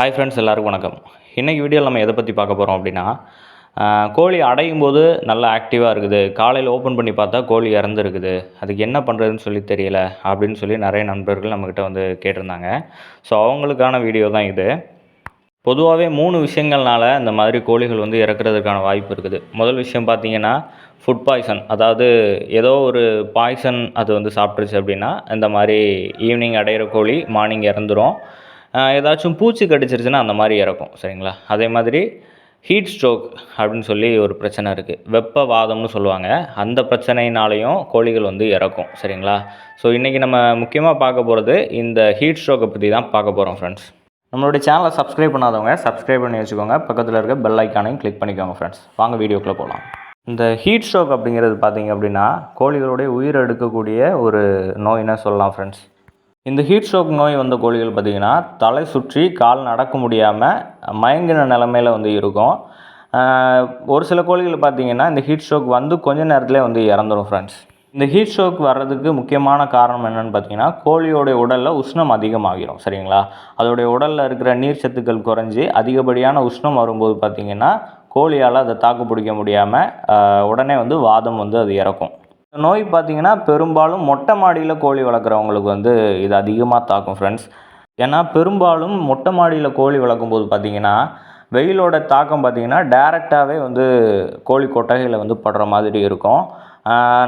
Hi friends எல்லாருக்கும் வணக்கம். இன்றைக்கி வீடியோவில் நம்ம எதை பற்றி பார்க்க போகிறோம் அப்படின்னா கோழி அடையும் போது நல்லா ஆக்டிவாக இருக்குது. காலையில் ஓப்பன் பண்ணி பார்த்தா கோழி இறந்துருக்குது. அதுக்கு என்ன பண்ணுறதுன்னு சொல்லி தெரியல அப்படின்னு சொல்லி நிறைய நண்பர்கள் நம்மக்கிட்ட வந்து கேட்டிருந்தாங்க. ஸோ அவங்களுக்கான வீடியோ தான் இது. பொதுவாகவே மூணு விஷயங்கள்னால இந்த மாதிரி கோழிகள் வந்து இறக்குறதுக்கான வாய்ப்பு இருக்குது. முதல் விஷயம் பார்த்தீங்கன்னா ஃபுட் பாய்சன் அதாவது ஏதோ ஒரு பாய்சன் அது வந்து சாப்பிட்ருச்சு அப்படின்னா இந்த மாதிரி ஈவினிங் அடையிற கோழி மார்னிங் இறந்துரும். ஏதாச்சும் பூச்சி கடிச்சிருச்சுன்னா அந்த மாதிரி இறக்கும் சரிங்களா? அதே மாதிரி ஹீட் ஸ்ட்ரோக் அப்படின்னு சொல்லி ஒரு பிரச்சனை இருக்குது வெப்பவாதம்னு சொல்லுவாங்க. அந்த பிரச்சனையினாலையும் கோழிகள் வந்து இறக்கும் சரிங்களா? ஸோ இன்றைக்கி நம்ம முக்கியமாக பார்க்க போகிறது இந்த ஹீட் ஸ்ட்ரோக்கை பற்றி தான் பார்க்க போகிறோம் ஃப்ரெண்ட்ஸ் நம்மளுடைய சேனலை சப்ஸ்கிரைப் பண்ணாதவங்க சப்ஸ்கிரைப் பண்ணி வச்சுக்கோங்க. பக்கத்தில் இருக்க பெல் ஐக்கானையும் கிளிக் பண்ணிக்கோங்க ஃப்ரெண்ட்ஸ் வாங்க வீடியோக்குள்ளே போகலாம் இந்த ஹீட் ஸ்ட்ரோக் அப்படிங்கிறது பார்த்தீங்க அப்படின்னா கோழிகளுடைய உயிர் எடுக்கக்கூடிய ஒரு நோயின்னு சொல்லலாம் ஃப்ரெண்ட்ஸ் இந்த ஹீட் ஸ்ட்ரோக் நோய் வந்த கோழிகள் பார்த்திங்கன்னா தலை சுற்றி கால் நடக்க முடியாமல் மயங்கின நிலமையில வந்து இருக்கும். ஒரு சில கோழிகள் பார்த்திங்கன்னா இந்த ஹீட் ஸ்ட்ரோக் வந்து கொஞ்ச நேரத்திலே வந்து இறந்துடும் ஃப்ரெண்ட்ஸ் இந்த ஹீட் ஸ்ட்ரோக் வர்றதுக்கு முக்கியமான காரணம் என்னென்னு பார்த்தீங்கன்னா கோழியோடைய உடலில் உஷ்ணம் அதிகமாகிடும் சரிங்களா? அதோடைய உடலில் இருக்கிற நீர் சத்துக்கள் குறைஞ்சி அதிகப்படியான உஷ்ணம் வரும்போது பார்த்திங்கன்னா கோழியால் அதை தாக்கு பிடிக்க முடியாமல் உடனே வந்து வாதம் வந்து அது இறக்கும். நோய் பார்த்தீங்கன்னா பெரும்பாலும் மொட்டை மாடியில் கோழி வளர்க்குறவங்களுக்கு வந்து இது அதிகமாக தாக்கும் ஃப்ரெண்ட்ஸ் ஏன்னா பெரும்பாலும் மொட்டை மாடியில் கோழி வளர்க்கும் போது பார்த்திங்கன்னா வெயிலோட தாக்கம் பார்த்தீங்கன்னா டேரெக்டாகவே வந்து கோழி கொட்டகையில் வந்து படுற மாதிரி இருக்கும்.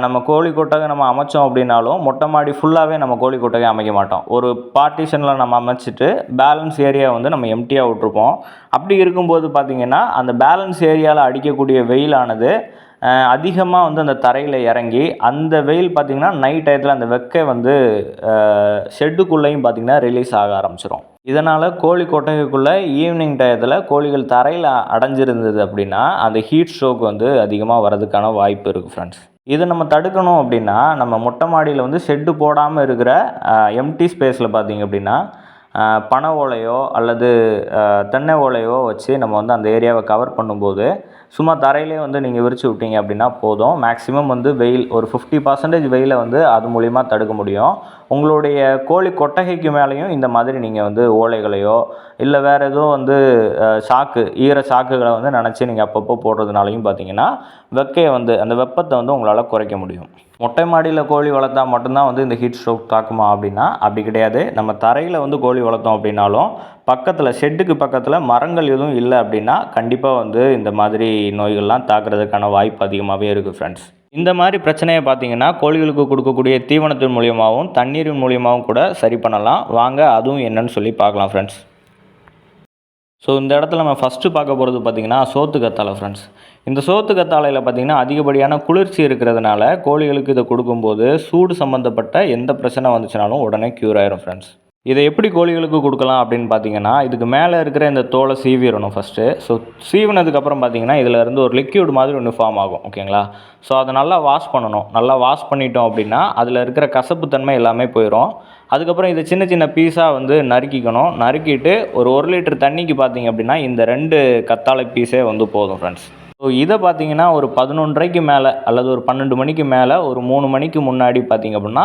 நம்ம கோழி கொட்டகை நம்ம அமைச்சோம் அப்படின்னாலும் மொட்டை மாடி ஃபுல்லாகவே நம்ம கோழி கொட்டகை அமைக்க மாட்டோம். ஒரு பார்ட்டிஷனில் நம்ம அமைச்சிட்டு பேலன்ஸ் ஏரியா வந்து நம்ம எம்டியாக விட்ருப்போம் அப்படி இருக்கும்போது பார்த்திங்கன்னா அந்த பேலன்ஸ் ஏரியாவில் அடிக்கக்கூடிய வெயிலானது அதிகமாக வந்து அந்த தரையில் இறங்கி அந்த வெயில் பார்த்திங்கன்னா நைட் டயத்தில் அந்த வெக்கை வந்து ஷெட்டுக்குள்ளேயும் பார்த்திங்கன்னா ரிலீஸ் ஆக ஆரம்பிச்சிடும் இதனால் கோழி கொட்டகைக்குள்ளே ஈவினிங் டயத்தில் கோழிகள் தரையில் அடைஞ்சிருந்தது அப்படின்னா அந்த ஹீட் ஸ்ட்ரோக் வந்து அதிகமாக வரதுக்கான வாய்ப்பு இருக்குது ஃப்ரெண்ட்ஸ் இதை நம்ம தடுக்கணும் அப்படின்னா நம்ம மொட்டை மாடியில் வந்து ஷெட்டு போடாமல் இருக்கிற எம்டி ஸ்பேஸில் பார்த்திங்க அப்படின்னா பனை ஓலையோ அல்லது தென்னை ஓலையோ வச்சு நம்ம வந்து அந்த ஏரியாவை கவர் பண்ணும்போது சும்மா தரையிலே வந்து நீங்கள் விரிச்சு விட்டீங்க அப்படின்னா போதும். மேக்ஸிமம் வந்து வெயில் ஒரு ஃபிஃப்டி பர்சன்டேஜ் வெயிலை வந்து அது மூலிமா தடுக்க முடியும். உங்களுடைய கோழி கொட்டகைக்கு மேலேயும் இந்த மாதிரி நீங்கள் வந்து ஓலைகளையோ இல்லை வேறு எதுவும் வந்து சாக்கு ஈர சாக்குகளை வந்து நினச்சி நீங்கள் அப்பப்போ போடுறதுனாலையும் பார்த்தீங்கன்னா வெக்கையை வந்து அந்த வெப்பத்தை வந்து உங்களால் குறைக்க முடியும். மொட்டை மாடியில் கோழி வளர்த்தா மட்டும்தான் வந்து இந்த ஹீட் ஸ்ட்ரோக் தாக்குமா அப்படின்னா அப்படி கிடையாது. நம்ம தரையில் வந்து கோழி வளர்த்தோம் அப்படின்னாலும் பக்கத்தில் ஷெட்டுக்கு பக்கத்தில் மரங்கள் எதுவும் இல்லை அப்படின்னா கண்டிப்பாக வந்து இந்த மாதிரி நோய்கள்லாம் தாக்குறதுக்கான வாய்ப்பு அதிகமாகவே இருக்குது ஃப்ரெண்ட்ஸ் இந்த மாதிரி பிரச்சனையை பார்த்தீங்கன்னா கோழிகளுக்கு கொடுக்கக்கூடிய தீவனத்தின் மூலியமாகவும் தண்ணீரின் மூலியமாகவும் கூட சரி பண்ணலாம். வாங்க அதுவும் என்னன்னு சொல்லி பார்க்கலாம் ஃப்ரெண்ட்ஸ் ஸோ இந்த இடத்துல நம்ம ஃபஸ்ட்டு பார்க்க போகிறது பார்த்திங்கன்னா சோத்து கத்தாழை ஃப்ரெண்ட்ஸ் இந்த சோத்து கத்தாழையில் பார்த்திங்கன்னா அதிகப்படியான குளிர்ச்சி இருக்கிறதுனால கோழிகளுக்கு இதை கொடுக்கும்போது சூடு சம்மந்தப்பட்ட எந்த பிரச்சனை வந்துச்சுனாலும் உடனே க்யூர் ஆயிரும் ஃப்ரெண்ட்ஸ் இதை எப்படி கோழிகளுக்கு கொடுக்கலாம் அப்படின்னு பார்த்தீங்கன்னா இதுக்கு மேலே இருக்கிற இந்த தோலை சீவிடணும் ஃபஸ்ட்டு ஸோ சீவினதுக்கப்புறம் பார்த்தீங்கன்னா இதில் இருந்து ஒரு லிக்யூட் மாதிரி ஒன்று ஃபார்ம் ஆகும் ஓகேங்களா ஸோ அதை நல்லா வாஷ் பண்ணணும். நல்லா வாஷ் பண்ணிட்டோம் அப்படின்னா அதில் இருக்கிற கசப்பு தன்மை எல்லாமே போயிடும் அதுக்கப்புறம் இதை சின்ன சின்ன பீஸாக வந்து நறுக்கிக்கணும். நறுக்கிட்டு ஒரு ஒரு லிட்டர் தண்ணிக்கு பார்த்தீங்க அப்படின்னா இந்த ரெண்டு கத்தாழை பீஸே வந்து போதும் ஃப்ரெண்ட்ஸ் ஸோ இதை பார்த்தீங்கன்னா ஒரு பதினொன்றரைக்கு மேலே அல்லது ஒரு பன்னெண்டு மணிக்கு மேலே ஒரு மூணு மணிக்கு முன்னாடி பார்த்தீங்க அப்படின்னா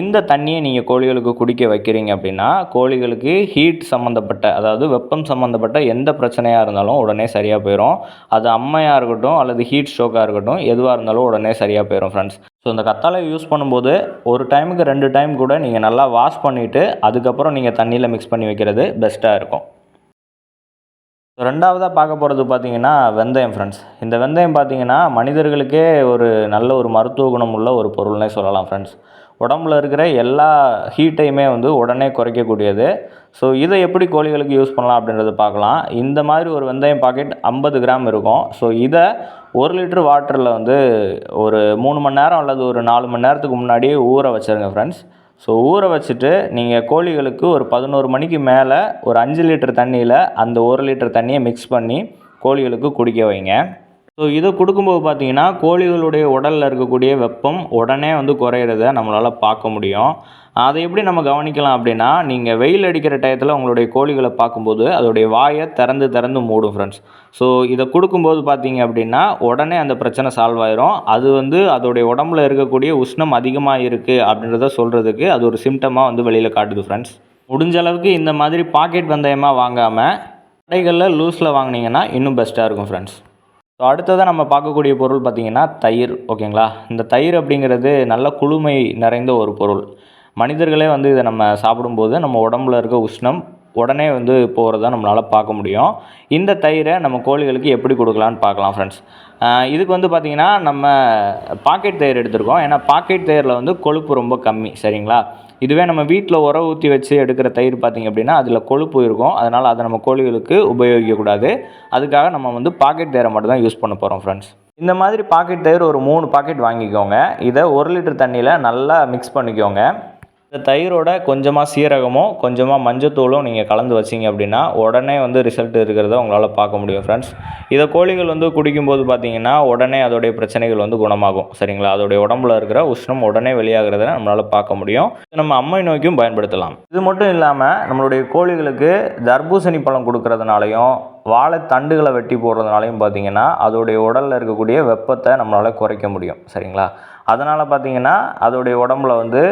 இந்த தண்ணியை நீங்கள் கோழிகளுக்கு குடிக்க வைக்கிறீங்க அப்படின்னா கோழிகளுக்கு ஹீட் சம்மந்தப்பட்ட அதாவது வெப்பம் சம்மந்தப்பட்ட எந்த பிரச்சனையாக இருந்தாலும் உடனே சரியாக போயிடும் அது அம்மையாக இருக்கட்டும் அல்லது ஹீட் ஸ்ட்ரோக்காக இருக்கட்டும் எதுவாக இருந்தாலும் உடனே சரியாக போயிடும் ஃப்ரெண்ட்ஸ் ஸோ இந்த கத்தாழை யூஸ் பண்ணும்போது ஒரு டைமுக்கு ரெண்டு டைம் கூட நீங்கள் நல்லா வாஷ் பண்ணிவிட்டு அதுக்கப்புறம் நீங்கள் தண்ணியில் மிக்ஸ் பண்ணி வைக்கிறது பெஸ்ட்டாக இருக்கும். ரெண்டாவதாக பார்க்க போகிறது பார்த்தீங்கன்னா வெந்தயம் ஃப்ரெண்ட்ஸ் இந்த வெந்தயம் பார்த்தீங்கன்னா மனிதர்களுக்கே ஒரு நல்ல ஒரு மருத்துவ குணம் உள்ள ஒரு பொருள்னே சொல்லலாம் ஃப்ரெண்ட்ஸ் உடம்புல இருக்கிற எல்லா ஹீட்டையுமே வந்து உடனே குறைக்கக்கூடியது. ஸோ இதை எப்படி கோழிகளுக்கு யூஸ் பண்ணலாம் அப்படின்றத பார்க்கலாம். இந்த மாதிரி ஒரு வெந்தயம் பாக்கெட் ஐம்பது கிராம் இருக்கும். ஸோ இதை ஒரு லிட்டர் வாட்டரில் வந்து ஒரு மூணு மணி நேரம் அல்லது ஒரு நாலு மணி நேரத்துக்கு முன்னாடியே ஊற வச்சுருங்க ஃப்ரெண்ட்ஸ் ஸோ ஊற வச்சுட்டு நீங்கள் கோழிகளுக்கு ஒரு பதினோரு மணிக்கு மேலே ஒரு அஞ்சு லிட்டர் தண்ணியில் அந்த ஒரு லிட்டர் தண்ணியை மிக்ஸ் பண்ணி கோழிகளுக்கு குடிக்க வைங்க. ஸோ இதை கொடுக்கும்போது பார்த்தீங்கன்னா கோழிகளுடைய உடலில் இருக்கக்கூடிய வெப்பம் உடனே வந்து குறையிறத நம்மளால் பார்க்க முடியும். அதை எப்படி நம்ம கவனிக்கலாம் அப்படின்னா நீங்கள் வெயில் அடிக்கிற டயத்தில் உங்களுடைய கோழிகளை பார்க்கும்போது அதோடைய வாயை திறந்து திறந்து மூடும் ஃப்ரெண்ட்ஸ் ஸோ இதை கொடுக்கும்போது பார்த்தீங்க அப்படின்னா உடனே அந்த பிரச்சனை சால்வ் ஆயிரும். அது வந்து அதோடைய உடம்புல இருக்கக்கூடிய உஷ்ணம் அதிகமாக இருக்குது அப்படின்றத சொல்கிறதுக்கு அது ஒரு சிம்டமாக வந்து வெளியில் காட்டுது ஃப்ரெண்ட்ஸ் முடிஞ்ச அளவுக்கு இந்த மாதிரி பாக்கெட் வெந்தயமாக வாங்காமல் கடைகளில் லூஸில் வாங்குனீங்கன்னா இன்னும் பெஸ்ட்டாக இருக்கும் ஃப்ரெண்ட்ஸ் ஸோ அடுத்ததாக நம்ம பார்க்கக்கூடிய பொருள் பார்த்திங்கன்னா தயிர் ஓகேங்களா? இந்த தயிர் அப்படிங்கிறது நல்ல குளுமை நிறைந்த ஒரு பொருள். மனிதர்களே வந்து இதை நம்ம சாப்பிடும்போது நம்ம உடம்புல இருக்க உஷ்ணம் உடனே வந்து போகிறத நம்மளால் பார்க்க முடியும். இந்த தயிரை நம்ம கோழிகளுக்கு எப்படி கொடுக்கலான்னு பார்க்கலாம் ஃப்ரெண்ட்ஸ் இதுக்கு வந்து பார்த்திங்கன்னா நம்ம பாக்கெட் தயிர் எடுத்திருக்கோம். ஏன்னா பாக்கெட் தயிரில் வந்து கொழுப்பு ரொம்ப கம்மி சரிங்களா? இதுவே நம்ம வீட்டில் உர ஊற்றி வச்சு எடுக்கிற தயிர் பார்த்திங்க அப்படின்னா அதில் கொழுப்பு இருக்கும். அதனால் அதை நம்ம கோழிகளுக்கு உபயோகிக்கக்கூடாது. அதுக்காக நம்ம வந்து பாக்கெட் தயிரை மட்டும் தான் யூஸ் பண்ண போகிறோம் ஃப்ரெண்ட்ஸ் இந்த மாதிரி பாக்கெட் தயிர் ஒரு மூணு பாக்கெட் வாங்கிக்கோங்க. இதை ஒரு லிட்டர் தண்ணியில் நல்லா மிக்ஸ் பண்ணிக்கோங்க. இந்த தயிரோட கொஞ்சமாக சீரகமும் கொஞ்சமாக மஞ்சத்தூளும் நீங்கள் கலந்து வச்சிங்க அப்படின்னா உடனே வந்து ரிசல்ட் இருக்கிறத உங்களால் பார்க்க முடியும் ஃப்ரெண்ட்ஸ் இதை கோழிகள் வந்து குடிக்கும்போது பார்த்தீங்கன்னா உடனே அதோடைய பிரச்சனைகள் வந்து குணமாகும். சரிங்களா? அதோடைய உடம்புல இருக்கிற உஷ்ணம் உடனே வெளியாகிறத நம்மளால் பார்க்க முடியும். நம்ம அம்மை நோய்க்கும் பயன்படுத்தலாம். இது மட்டும் இல்லாமல் நம்மளுடைய கோழிகளுக்கு தர்பூசணி பழம் கொடுக்கறதுனாலையும் வாழைத்தண்டுகளை வெட்டி போடுறதுனாலையும் பார்த்தீங்கன்னா அதோடைய உடலில் இருக்கக்கூடிய வெப்பத்தை நம்மளால் குறைக்க முடியும். சரிங்களா? அதனால் பார்த்தீங்கன்னா அதோடைய உடம்புல வந்து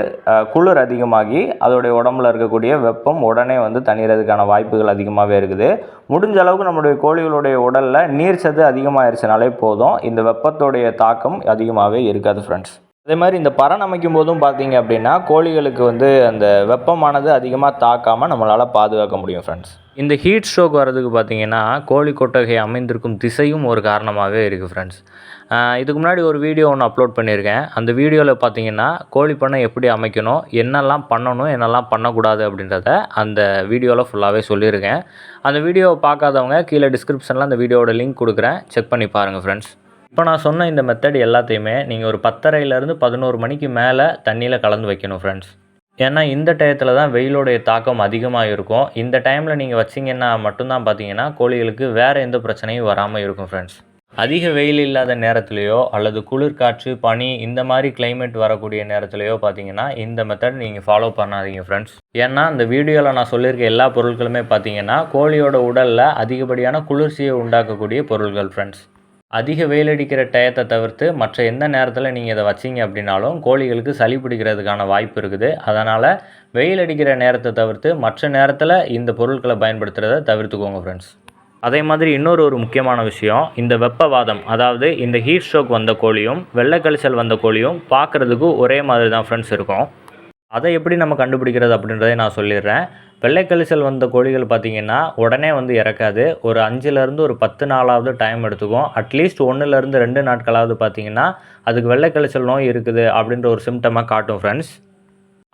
குளிர் அதிகமாகி அதோடைய உடம்புல இருக்கக்கூடிய வெப்பம் உடனே வந்து தணிகிறதுக்கான வாய்ப்புகள் அதிகமாகவே இருக்குது. முடிஞ்ச அளவுக்கு நம்மளுடைய கோழிகளுடைய உடலில் நீர் சத்து அதிகமாகிருச்சுனாலே போதும். இந்த வெப்பத்தோடைய தாக்கம் அதிகமாகவே இருக்காது ஃப்ரெண்ட்ஸ் அதே மாதிரி இந்த பறன் அமைக்கும் போதும் பார்த்தீங்க அப்படின்னா கோழிகளுக்கு வந்து அந்த வெப்பமானது அதிகமாக தாக்காமல் நம்மளால் பாதுகாக்க முடியும் ஃப்ரெண்ட்ஸ் இந்த ஹீட் ஸ்ட்ரோக் வர்றதுக்கு பார்த்தீங்கன்னா கோழி கொட்டகை அமைந்திருக்கும் திசையும் ஒரு காரணமாகவே இருக்குது ஃப்ரெண்ட்ஸ் இதுக்கு முன்னாடி ஒரு வீடியோ ஒன்று அப்லோட் பண்ணியிருக்கேன். அந்த வீடியோவில் பார்த்தீங்கன்னா கோழி பண்ணை எப்படி அமைக்கணும் என்னெல்லாம் பண்ணணும் என்னெல்லாம் பண்ணக்கூடாது அப்படின்றத அந்த வீடியோவில் ஃபுல்லாகவே சொல்லியிருக்கேன். அந்த வீடியோவை பார்க்காதவங்க கீழே டிஸ்கிரிப்ஷனில் அந்த வீடியோவோட லிங்க் கொடுக்குறேன். செக் பண்ணி பாருங்கள் ஃப்ரெண்ட்ஸ் இப்போ நான் சொன்ன இந்த மெத்தட் எல்லாத்தையுமே நீங்கள் ஒரு பத்தரையிலேருந்து பதினோரு மணிக்கு மேலே தண்ணியில் கலந்து வைக்கணும் ஃப்ரெண்ட்ஸ் ஏன்னா இந்த டயத்தில் தான் வெயிலோடைய தாக்கம் அதிகமாக இருக்கும் இந்த டைமில் நீங்கள் வச்சிங்கன்னா மட்டும்தான் பார்த்தீங்கன்னா கோழிகளுக்கு வேறு எந்த பிரச்சனையும் வராமல் இருக்கும் ஃப்ரெண்ட்ஸ் அதிக வெயில் இல்லாத நேரத்துலையோ அல்லது குளிர் காற்று பனி இந்த மாதிரி கிளைமேட் வரக்கூடிய நேரத்துலையோ பார்த்தீங்கன்னா இந்த மெத்தட் நீங்கள் ஃபாலோ பண்ணாதீங்க ஃப்ரெண்ட்ஸ் ஏன்னா இந்த வீடியோவில் நான் சொல்லியிருக்க எல்லா பொருட்களுமே பார்த்தீங்கன்னா கோழியோட உடலில் அதிகப்படியான குளிர்ச்சியை உண்டாக்கக்கூடிய பொருட்கள் ஃப்ரெண்ட்ஸ் அதிக வெயில் அடிக்கிற டயத்தை தவிர்த்து மற்ற எந்த நேரத்தில் நீங்கள் இதை வச்சீங்க அப்படின்னாலும் கோழிகளுக்கு சளி பிடிக்கிறதுக்கான வாய்ப்பு இருக்குது. அதனால் வெயில் அடிக்கிற நேரத்தை தவிர்த்து மற்ற நேரத்தில் இந்த பொருட்களை பயன்படுத்துகிறத தவிர்த்துக்கோங்க ஃப்ரெண்ட்ஸ் அதே மாதிரி இன்னொரு ஒரு முக்கியமான விஷயம் இந்த வெப்பவாதம் அதாவது இந்த ஹீட் ஸ்ட்ரோக் வந்த கோழியும் வெள்ளக்கழிச்சல் வந்த கோழியும் பார்க்குறதுக்கு ஒரே மாதிரி தான் ஃப்ரெண்ட்ஸ் இருக்கும். அதை எப்படி நம்ம கண்டுபிடிக்கிறது அப்படின்றதை நான் சொல்லிடுறேன். வெள்ளை வந்த கோழிகள் பார்த்திங்கன்னா உடனே வந்து இறக்காது. ஒரு அஞ்சுலேருந்து ஒரு பத்து நாளாவது டைம் எடுத்துக்கும். அட்லீஸ்ட் ஒன்றுலேருந்து ரெண்டு நாட்களாவது பார்த்திங்கன்னா அதுக்கு வெள்ளைக்கழிச்சல் நோய் இருக்குது அப்படின்ற ஒரு சிம்டமாக காட்டும் ஃப்ரெண்ட்ஸ்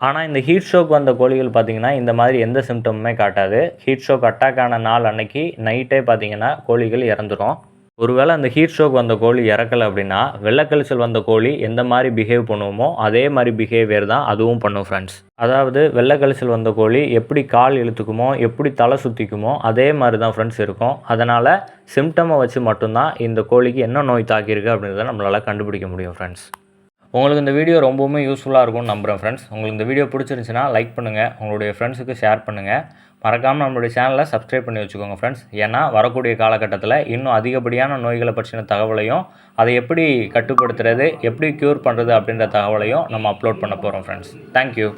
ஆனால் இந்த ஹீட் ஷோக் வந்த கோழிகள் பார்த்திங்கன்னா இந்த மாதிரி எந்த சிம்டமுமே காட்டாது. ஹீட் ஷோக் அட்டாக் ஆன நாள் அன்னைக்கு நைட்டே பார்த்திங்கன்னா கோழிகள் இறந்துடும் ஒருவேளை அந்த ஹீட் ஸ்ட்ரோக் வந்த கோழி இறக்கலை அப்படின்னா வெள்ளைக்கழிச்சல் வந்த கோழி எந்த மாதிரி பிஹேவ் பண்ணுவோமோ அதே மாதிரி பிஹேவியர் தான் அதுவும் பண்ணும் ஃப்ரெண்ட்ஸ் அதாவது வெள்ளைக்கழிச்சல் வந்த கோழி எப்படி கால் இழுத்துக்குமோ எப்படி தலை சுற்றிக்குமோ அதே மாதிரி தான் ஃப்ரெண்ட்ஸ் இருக்கும். அதனால் சிம்டமை வச்சு மட்டும்தான் இந்த கோழிக்கு என்ன நோய் தாக்கியிருக்கு அப்படின்றத நம்மளால் கண்டுபிடிக்க முடியும் ஃப்ரெண்ட்ஸ் உங்களுக்கு இந்த வீடியோ ரொம்பவுமே யூஸ்ஃபுல்லாக இருக்கும்னு நம்புகிறேன் ஃப்ரெண்ட்ஸ் உங்களுக்கு இந்த வீடியோ பிடிச்சிருந்துச்சுன்னா லைக் பண்ணுங்கள் உங்களுடைய ஃப்ரெண்ட்ஸுக்கு ஷேர் பண்ணுங்கள் மறக்காமல் நம்மளுடைய சேனலை சப்ஸ்கிரைப் பண்ணி வச்சுக்கோங்க ஃப்ரெண்ட்ஸ் ஏன்னா வரக்கூடிய காலகட்டத்தில் இன்னும் அதிகப்படியான நோய்களை பற்றின தகவலையும் அதை எப்படி கட்டுப்படுத்துறது எப்படி க்யூர் பண்ணுறது அப்படின்ற தகவலையும் நம்ம அப்லோட் பண்ண போகிறோம் ஃப்ரெண்ட்ஸ் தேங்க்யூ